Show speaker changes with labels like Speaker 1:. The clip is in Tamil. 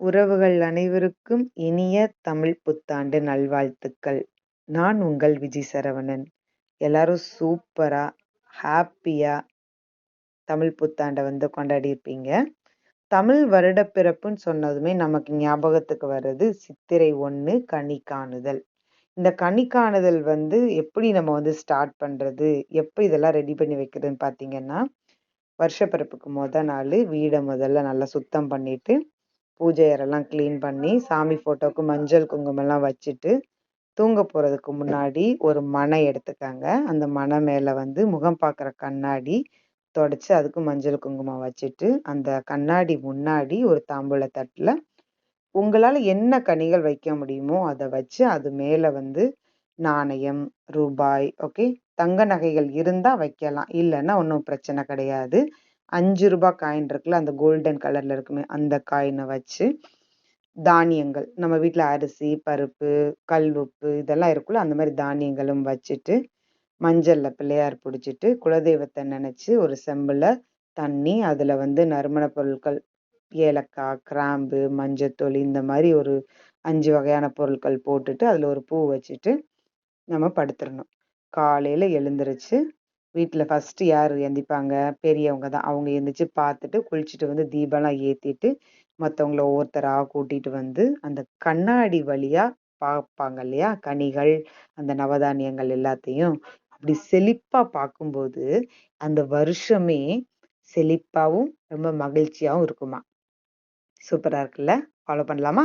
Speaker 1: உறவுகள் அனைவருக்கும் இனிய தமிழ் புத்தாண்டு நல்வாழ்த்துக்கள். நான் உங்கள் விஜய் சரவணன். எல்லாரும் சூப்பரா ஹாப்பியா தமிழ் புத்தாண்டை வந்து கொண்டாடி இருப்பீங்க தமிழ் வருடப்பிறப்புன்னு சொன்னதுமே நமக்கு ஞாபகத்துக்கு வர்றது சித்திரை ஒன்று கனி காணுதல். இந்த கனி காணுதல் வந்து எப்படி நம்ம வந்து ஸ்டார்ட் பண்ணுறது எப்போ இதெல்லாம் ரெடி பண்ணி வைக்கிறதுன்னு பார்த்தீங்கன்னா வருஷப்பிறப்புக்கு முத நாள் வீடை முதல்ல நல்லா சுத்தம் பண்ணிட்டு பூஜை அறைலாம் க்ளீன் பண்ணி சாமி ஃபோட்டோவுக்கு மஞ்சள் குங்குமம்லாம் வச்சுட்டு தூங்க போகிறதுக்கு முன்னாடி ஒரு மனை எடுத்துக்காங்க. அந்த மனை மேலே வந்து முகம் பார்க்குற கண்ணாடி தொடச்சி அதுக்கு மஞ்சள் குங்குமம் வச்சுட்டு அந்த கண்ணாடி முன்னாடி ஒரு தாம்பூல தட்டில் உங்களால் என்ன கனிகள் வைக்க முடியுமோ அதை வச்சு அது மேலே வந்து நாணயம் ரூபாய் ஓகே தங்க நகைகள் இருந்தால் வைக்கலாம். இல்லைன்னா ஒன்றும் பிரச்சனை கிடையாது. அஞ்சு ரூபாய் காயின் இருக்குல்ல அந்த கோல்டன் கலர்ல இருக்குமே அந்த காயினை வச்சு தானியங்கள் நம்ம வீட்டில் அரிசி பருப்பு கல் உப்பு இதெல்லாம் இருக்குல்ல அந்த மாதிரி தானியங்களும் வச்சுட்டு மஞ்சளில் பிள்ளையார் பிடிச்சிட்டு குலதெய்வத்தை நினச்சி ஒரு செம்பில் தண்ணி அதில் வந்து நறுமண பொருட்கள் ஏலக்காய் கிராம்பு மஞ்சத்தூள் இந்த மாதிரி ஒரு அஞ்சு வகையான பொருட்கள் போட்டுட்டு அதில் ஒரு பூ வச்சுட்டு நம்ம படுத்துடணும். காலையில் எழுந்திரிச்சு வீட்டில் ஃபஸ்ட்டு யார் எந்திரிப்பாங்க பெரியவங்க தான். அவங்க எந்திரிச்சு பார்த்துட்டு குளிச்சுட்டு வந்து தீபம்லாம் ஏற்றிட்டு மற்றவங்கள ஒவ்வொருத்தராக கூட்டிகிட்டு வந்து அந்த கண்ணாடி வழியாக பார்ப்பாங்க இல்லையா? கனிகள் அந்த நவதானியங்கள் எல்லாத்தையும் அப்படி செழிப்பாக பார்க்கும்போது அந்த வருஷமே செழிப்பாகவும் ரொம்ப மகிழ்ச்சியாகவும் இருக்குமா? சூப்பராக இருக்குல்ல? ஃபாலோ பண்ணலாமா?